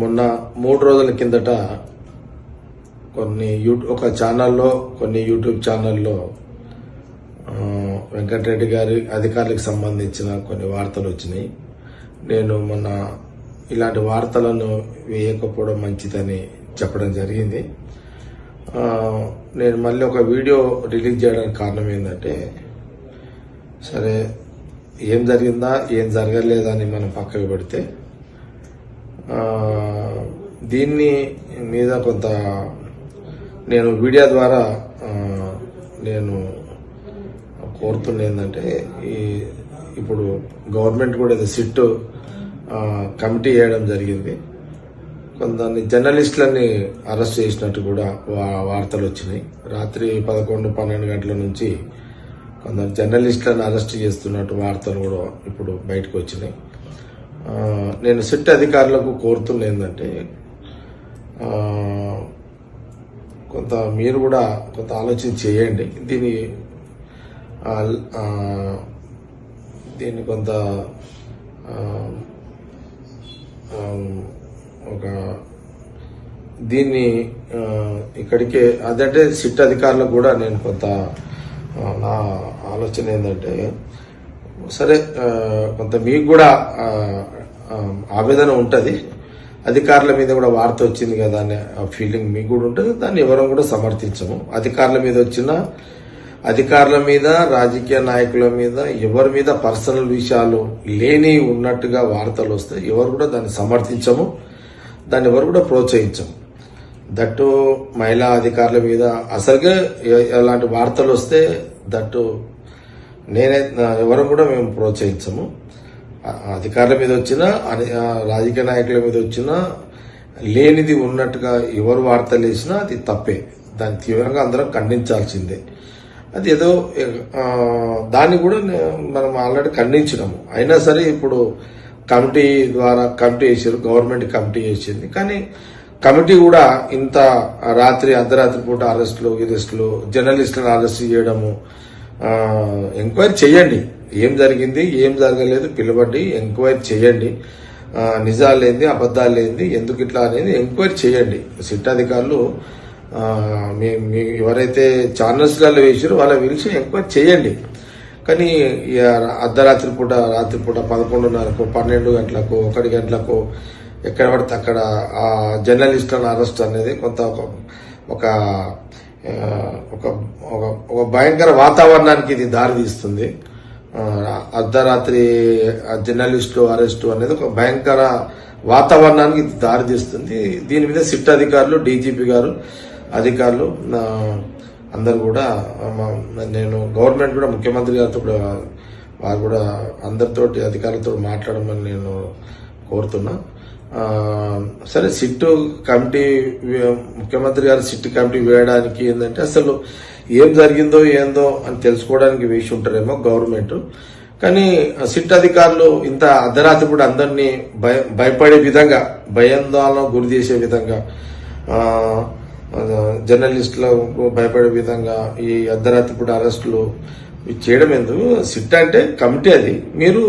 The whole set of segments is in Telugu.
మొన్న మూడు రోజుల కిందట కొన్ని యూ ఒక ఛానల్లో కొన్ని యూట్యూబ్ ఛానల్లో వెంకటరెడ్డి గారి అధికారులకు సంబంధించిన కొన్ని వార్తలు వచ్చినాయి. నేను మొన్న ఇలాంటి వార్తలను వేయకపోవడం మంచిదని చెప్పడం జరిగింది. నేను మళ్ళీ ఒక వీడియో రిలీజ్ చేయడానికి కారణం ఏంటంటే సరే ఏం జరిగిందా ఏం జరగలేదా అని మనం పక్కకు పెడితే దీన్ని మీద కొంత నేను మీడియా ద్వారా నేను కోరుతున్న ఏంటంటే ఈ ఇప్పుడు గవర్నమెంట్ కూడా ఏదో సిట్ కమిటీ వేయడం జరిగింది. కొంతమంది జర్నలిస్టులని అరెస్ట్ చేసినట్టు కూడా వా- వార్తలు వచ్చినాయి. రాత్రి పదకొండు పన్నెండు గంటల నుంచి కొందరు జర్నలిస్టులను అరెస్ట్ చేస్తున్నట్టు వార్తలు కూడా ఇప్పుడు బయటకు వచ్చినాయి. నేను సిట్ అధికారులకు కోరుతున్న ఏంటంటే కొంత మీరు కూడా కొంత ఆలోచన చేయండి. దీని దీన్ని కొంత ఒక దీన్ని ఇక్కడికే అదంటే సిట్ అధికారులకు కూడా నేను కొంత నా ఆలోచన ఏంటంటే సరే కొంత మీకు కూడా ఆవేదన ఉంటుంది. అధికారుల మీద కూడా వార్త వచ్చింది కదా అనే ఫీలింగ్ మీకు కూడా ఉంటుంది. దాన్ని ఎవరం కూడా సమర్థించము. అధికారుల మీద వచ్చిన అధికారుల మీద రాజకీయ నాయకుల మీద ఎవరి మీద పర్సనల్ విషయాలు లేని ఉన్నట్టుగా వార్తలు వస్తాయి ఎవరు కూడా దాన్ని సమర్థించము. దాన్ని ఎవరు కూడా ప్రోత్సహించము. దట్టు మహిళా అధికారుల మీద అసలుగా అలాంటి ఎలాంటి వార్తలు వస్తే దట్టు నేనే ఎవరు కూడా మేము ప్రోత్సహించము. అధికారుల మీద వచ్చినా అని- రాజకీయ నాయకుల మీద వచ్చినా లేనిది ఉన్నట్టుగా ఎవరు వార్తలు వేసినా అది తప్పే. దాన్ని తీవ్రంగా అందరం ఖండించాల్సిందే. అది ఏదో దాన్ని కూడా మనం ఆల్రెడీ ఖండించినాము. అయినా సరే ఇప్పుడు కమిటీ ద్వారా కమిటీ వేసారు గవర్నమెంట్ కమిటీ వేసింది. కానీ కమిటీ కూడా ఇంత రాత్రి అర్ధరాత్రి పూట అరెస్టులు గిరెస్టులు జర్నలిస్టులను అరెస్ట్ చేయడము ఎంక్వైరీ చేయండి ఏం జరిగింది ఏం జరగలేదు పిలవండి ఎంక్వైరీ చేయండి. ఆ, నిజాలేంది అబద్ధాలేంది ఎందుకు ఇట్లా అనేది ఎంక్వైరీ చేయండి. సిట్ అధికారులు మీ మీ ఎవరైతే ఛానల్స్లలో వేసారో వాళ్ళ పిలిచి ఎంక్వైరీ చేయండి. కానీ ఇక అర్ధరాత్రి పూట రాత్రి పూట పదకొండున్నరకు పన్నెండు గంటలకు ఒకటి గంటలకు ఎక్కడ పడితే అక్కడ ఆ జర్నలిస్టులను అరెస్ట్ అనేది కొంత ఒక ఒక ఒక ఒక- భయంకర వాతావరణానికి ఇది దారితీస్తుంది. తీస్తుంది అర్ధరాత్రి జర్నలిస్టు అరెస్టు అనేది ఒక భయంకర వాతావరణానికి దారి దారితీస్తుంది దీని మీద సిట్ అధికారులు డీజీపీ గారు అధికారులు అందరు కూడా నేను గవర్నమెంట్ కూడా ముఖ్యమంత్రి గారితో కూడా వారు కూడా అందరితోటి అధికారులతో మాట్లాడమని నేను కోరుతున్నా. సరే సిట్టు కమిటీ ముఖ్యమంత్రి గారు సిట్టు కమిటీ వేయడానికి ఏంటంటే అసలు ఏం జరిగిందో ఏందో అని తెలుసుకోవడానికి వేసి ఉంటారేమో గవర్నమెంట్. కానీ సిట్ అధికారులు ఇంత అర్ధరాత్రి కూడా అందరినీ భయ భయపడే విధంగా భయాందోళన గురి చేసే విధంగా ఆ, జర్నలిస్టులకు భయపడే విధంగా ఈ అర్ధరాత్రి కూడా అరెస్టులు ఇవి చేయడం ఎందుకు? సిట్ అంటే కమిటీ అది. మీరు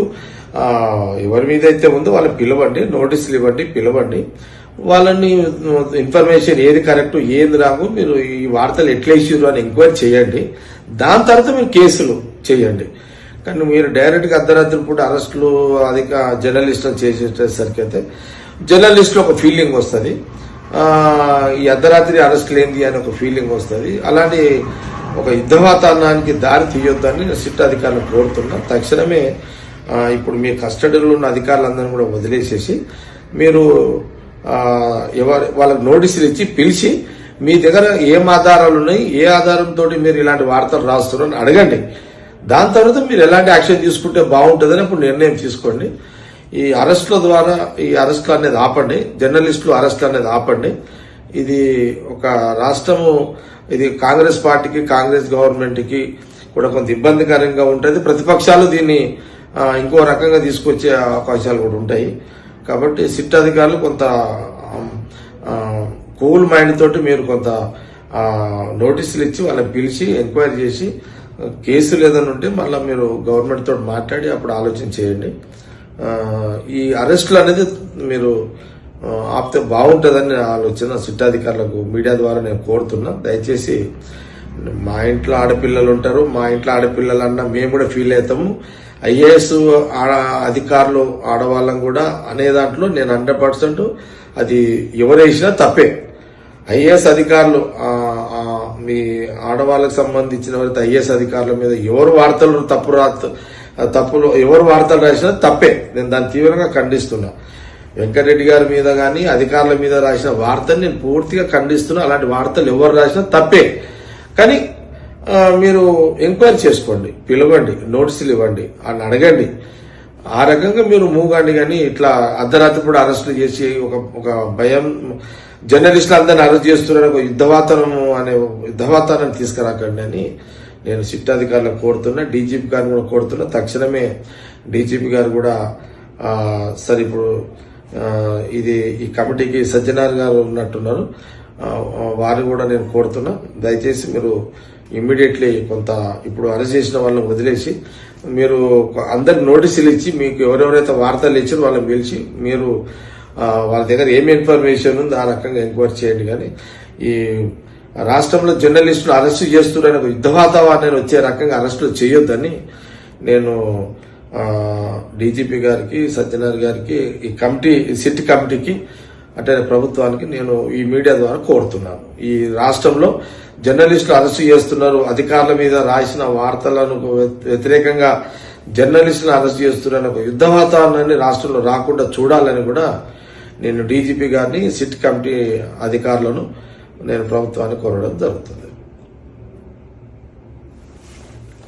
ఎవరి మీద అయితే ఉందో వాళ్ళని పిలవండి నోటీసులు ఇవ్వండి పిలవండి. వాళ్ళని ఇన్ఫర్మేషన్ ఏది కరెక్ట్ ఏది రాకు మీరు ఈ వార్తలు ఎట్లా ఇచ్చారు అని ఎంక్వైరీ చేయండి. దాని తర్వాత మీరు కేసులు చేయండి. కానీ మీరు డైరెక్ట్గా అర్ధరాత్రి పూట అరెస్టులు అధిక జర్నలిస్టులు చేసేసరికి అయితే జర్నలిస్టులు ఒక ఫీలింగ్ వస్తుంది. ఈ అర్ధరాత్రి అరెస్టులు ఏంది అని ఒక ఫీలింగ్ వస్తుంది. అలాంటి ఒక యుద్ధ వాతావరణానికి దారి తీయొద్దని సిట్ అధికారులు కోరుతున్నా. తక్షణమే ఇప్పుడు మీ కస్టడీలో ఉన్న అధికారులందరినీ కూడా వదిలేసేసి మీరు ఎవరి ఎవరు వాళ్ళకి నోటీసులు ఇచ్చి పిలిచి మీ దగ్గర ఏం ఆధారాలు ఉన్నాయి ఏ ఆధారంతో మీరు ఇలాంటి వార్తలు రాస్తున్నారు అని అడగండి. దాని తర్వాత మీరు ఎలాంటి యాక్షన్ తీసుకుంటే బాగుంటుందని ఇప్పుడు నిర్ణయం తీసుకోండి. ఈ అరెస్టుల ద్వారా ఈ అరెస్టులు అనేది ఆపండి జర్నలిస్టులు అరెస్టులు అనేది ఆపండి. ఇది ఒక రాష్ట్రము ఇది కాంగ్రెస్ పార్టీకి కాంగ్రెస్ గవర్నమెంట్కి కూడా కొంత ఇబ్బందికరంగా ఉంటుంది. ప్రతిపక్షాలు దీన్ని ఇంకో రకంగా తీసుకొచ్చే అవకాశాలు కూడా ఉంటాయి. కాబట్టి సిట్ అధికారులు కొంత కూల్ మైండ్ తోటి మీరు కొంత నోటీసులు ఇచ్చి వాళ్ళని పిలిచి ఎంక్వైరీ చేసి కేసులు ఏదైనా ఉంటే మళ్ళీ మీరు గవర్నమెంట్ తోటి మాట్లాడి అప్పుడు ఆలోచన చేయండి. ఈ అరెస్టులు అనేది మీరు ఆపితే బాగుంటుందని ఆలోచన సిట్ అధికారులకు మీడియా ద్వారా నేను కోరుతున్నా. దయచేసి మా ఇంట్లో ఆడపిల్లలు ఉంటారు మా ఇంట్లో ఆడపిల్లలు అన్న మేము కూడా ఫీల్ అవుతాము. ఐఏఎస్ ఆడ అధికారులు ఆడవాళ్ళం కూడా అనే దాంట్లో నేను హండ్రెడ్ పర్సెంట్ అది ఎవరేసినా తప్పే. ఐఏఎస్ అధికారులు మీ ఆడవాళ్ళకు సంబంధించిన వారి ఐఏఎస్ అధికారుల మీద ఎవరు వార్తలు తప్పు రాత తప్పులు ఎవరు వార్తలు రాసినా తప్పే. నేను దాన్ని తీవ్రంగా ఖండిస్తున్నా. వెంకటరెడ్డి గారి మీద కానీ అధికారుల మీద రాసిన వార్తను నేను పూర్తిగా ఖండిస్తున్నా. అలాంటి వార్తలు ఎవరు రాసినా తప్పే. కానీ మీరు ఎంక్వైరీ చేసుకోండి పిలవండి నోటీసులు ఇవ్వండి అని అడగండి. ఆ రకంగా మీరు మూగండి కానీ ఇట్లా అర్ధరాత్రి కూడా అరెస్టులు చేసి ఒక ఒక భయం జర్నలిస్టులు అందరిని అరెస్ట్ చేస్తున్నారు ఒక యుద్ధవాతనం అనే యుద్ధవాతాన్ని తీసుకురాకండి అని నేను సిట్ అధికారులకు కోరుతున్నా డీజీపీ గారిని కూడా కోరుతున్నా. తక్షణమే డీజీపీ గారు కూడా సరే ఇప్పుడు ఇది ఈ కమిటీకి సజ్జనార్ గారు ఉన్నట్టున్నారు. వారిని కూడా నేను కోరుతున్నా. దయచేసి మీరు ఇమ్మీడియట్లీ కొంత ఇప్పుడు అరెస్ట్ చేసిన వాళ్ళని వదిలేసి మీరు అందరికి నోటీసులు ఇచ్చి మీకు ఎవరెవరైతే వార్తలు ఇచ్చారో వాళ్ళని పిలిచి మీరు వాళ్ళ దగ్గర ఏమి ఇన్ఫర్మేషన్ ఉందో ఆ రకంగా ఎంక్వైరీ చేయండి. కానీ ఈ రాష్ట్రంలో జర్నలిస్టులు అరెస్ట్ చేస్తున్నారని ఒక యుద్ధ వాతావరణాన్ని వచ్చే రకంగా అరెస్టులు చేయొద్దని నేను డీజీపీ గారికి సత్యనారాయణ గారికి ఈ కమిటీ సిట్ కమిటీకి అంటే ప్రభుత్వానికి నేను ఈ మీడియా ద్వారా కోరుతున్నాను. ఈ రాష్ట్రంలో జర్నలిస్టులు అరెస్ట్ చేస్తున్నారు అధికారుల మీద రాసిన వార్తలను వ్యతిరేకంగా జర్నలిస్టులను అరెస్ట్ చేస్తున్నారని ఒక యుద్ధ వాతావరణాన్ని రాష్ట్రంలో రాకుండా చూడాలని కూడా నేను డీజీపీ గారిని సిట్ కమిటీ అధికారులను నేను ప్రభుత్వాన్ని కోరడం జరుగుతుంది.